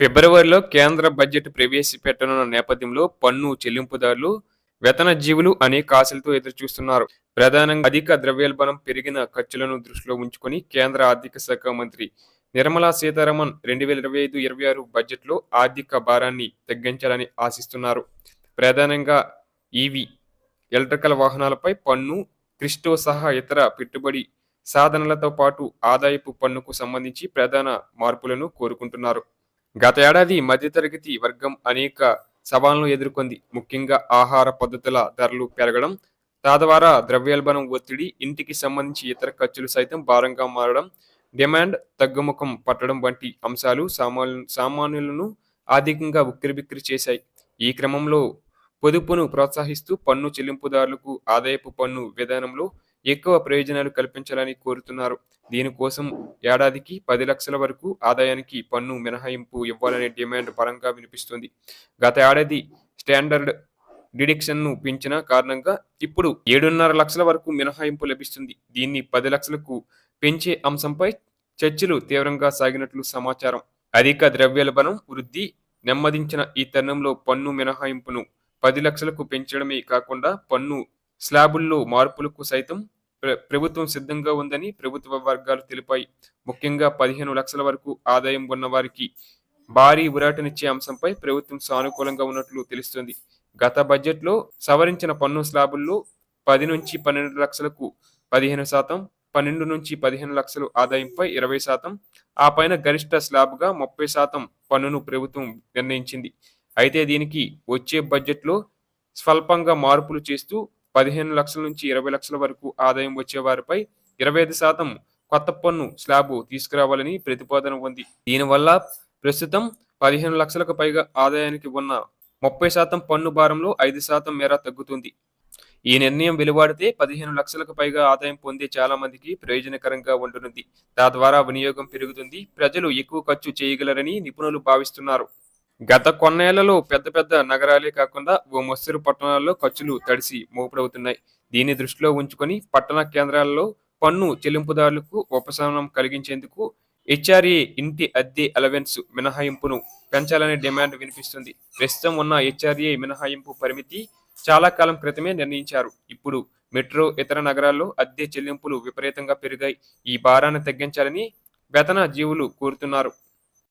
ఫిబ్రవరిలో కేంద్ర బడ్జెట్ ప్రవేశపెట్టనున్న నేపథ్యంలో పన్ను చెల్లింపుదారులు వేతన జీవులు అనేక ఆశలతో ఎదురుచూస్తున్నారు. ప్రధానంగా అధిక ద్రవ్యోల్బణం పెరిగిన ఖర్చులను దృష్టిలో ఉంచుకొని కేంద్ర ఆర్థిక శాఖ మంత్రి నిర్మలా సీతారామన్ రెండు వేల ఇరవై ఐదు ఇరవై ఆరు బడ్జెట్లో ఆర్థిక భారాన్ని తగ్గించాలని ఆశిస్తున్నారు. ప్రధానంగా ఈవీ ఎలక్ట్రికల్ వాహనాలపై పన్ను క్రిస్టో సహా ఇతర పెట్టుబడి సాధనలతో పాటు ఆదాయపు పన్నుకు సంబంధించి ప్రధాన మార్పులను కోరుకుంటున్నారు. గత ఏడాది మధ్యతరగతి వర్గం అనేక సవాళ్ళను ఎదుర్కొంది. ముఖ్యంగా ఆహార పద్ధతుల ధరలు పెరగడం తద్వారా ద్రవ్యోల్బణం ఒత్తిడి ఇంటికి సంబంధించి ఇతర ఖర్చులు సైతం భారంగా మారడం డిమాండ్ తగ్గుముఖం పట్టడం వంటి అంశాలు సామాన్యు సామాన్యులను ఆర్థికంగా ఉక్కిరిబిక్కిరి చేశాయి. ఈ క్రమంలో పొదుపును ప్రోత్సహిస్తూ పన్ను చెల్లింపుదారులకు ఆదాయపు పన్ను విధానంలో ఎక్కువ ప్రయోజనాలు కల్పించాలని కోరుతున్నారు. దీనికోసం ఏడాదికి పది లక్షల వరకు ఆదాయానికి పన్ను మినహాయింపు ఇవ్వాలనే డిమాండ్ పరంగా వినిపిస్తుంది. గత ఏడాది స్టాండర్డ్ డిడిక్షన్ను పెంచిన కారణంగా ఇప్పుడు ఏడున్నర లక్షల వరకు మినహాయింపు లభిస్తుంది. దీన్ని పది లక్షలకు పెంచే అంశంపై చర్చలు తీవ్రంగా సాగినట్లు సమాచారం. అధిక ద్రవ్యోల్బణం వృద్ధి నెమ్మదించిన ఈ తరుణంలో పన్ను మినహాయింపును పది లక్షలకు పెంచడమే కాకుండా పన్ను స్లాబుల్లో మార్పులకు సైతం ప్రభుత్వం సిద్ధంగా ఉందని ప్రభుత్వ వర్గాలు తెలిపాయి. ముఖ్యంగా పదిహేను లక్షల వరకు ఆదాయం ఉన్న వారికి భారీ ఉరాటనిచ్చే అంశంపై ప్రభుత్వం సానుకూలంగా ఉన్నట్లు తెలుస్తుంది. గత బడ్జెట్లో సవరించిన పన్ను స్లాబుల్లో పది నుంచి పన్నెండు లక్షలకు పదిహేను శాతం పన్నెండు నుంచి పదిహేను లక్షలు ఆదాయంపై ఇరవై శాతం ఆ పైన గరిష్ట స్లాబ్గా ముప్పై శాతం పన్నును ప్రభుత్వం నిర్ణయించింది. అయితే దీనికి వచ్చే బడ్జెట్లో స్వల్పంగా మార్పులు చేస్తూ పదిహేను లక్షల నుంచి ఇరవై లక్షల వరకు ఆదాయం వచ్చే వారిపై ఇరవై ఐదు శాతం కొత్త పన్ను స్లాబ్ తీసుకురావాలని ప్రతిపాదన ఉంది. దీనివల్ల ప్రస్తుతం పదిహేను లక్షలకు పైగా ఆదాయానికి ఉన్న ముప్పై శాతం పన్ను భారంలో ఐదు శాతం మేర తగ్గుతుంది. ఈ నిర్ణయం వెలువడితే పదిహేను లక్షలకు పైగా ఆదాయం పొందే చాలా మందికి ప్రయోజనకరంగా ఉండనుంది. తద్వారా వినియోగం పెరుగుతుంది. ప్రజలు ఎక్కువ ఖర్చు చేయగలరని నిపుణులు భావిస్తున్నారు. గత కొన్నేళ్ళలో పెద్ద పెద్ద నగరాలే కాకుండా ఓ మొస్తరు పట్టణాల్లో ఖర్చులు తడిసి మోపుడవుతున్నాయి. దీన్ని దృష్టిలో ఉంచుకొని పట్టణ కేంద్రాల్లో పన్ను చెల్లింపుదారులకు ఉపశమనం కలిగించేందుకు హెచ్ఆర్ఏ ఇంటి అద్దె అలవెన్స్ మినహాయింపును పెంచాలనే డిమాండ్ వినిపిస్తుంది. ప్రస్తుతం ఉన్న హెచ్ఆర్ఏ మినహాయింపు పరిమితి చాలా కాలం క్రితమే నిర్ణయించారు. ఇప్పుడు మెట్రో ఇతర నగరాల్లో అద్దె చెల్లింపులు విపరీతంగా పెరిగాయి. ఈ భారాన్ని తగ్గించాలని వేతన జీవులు కోరుతున్నారు.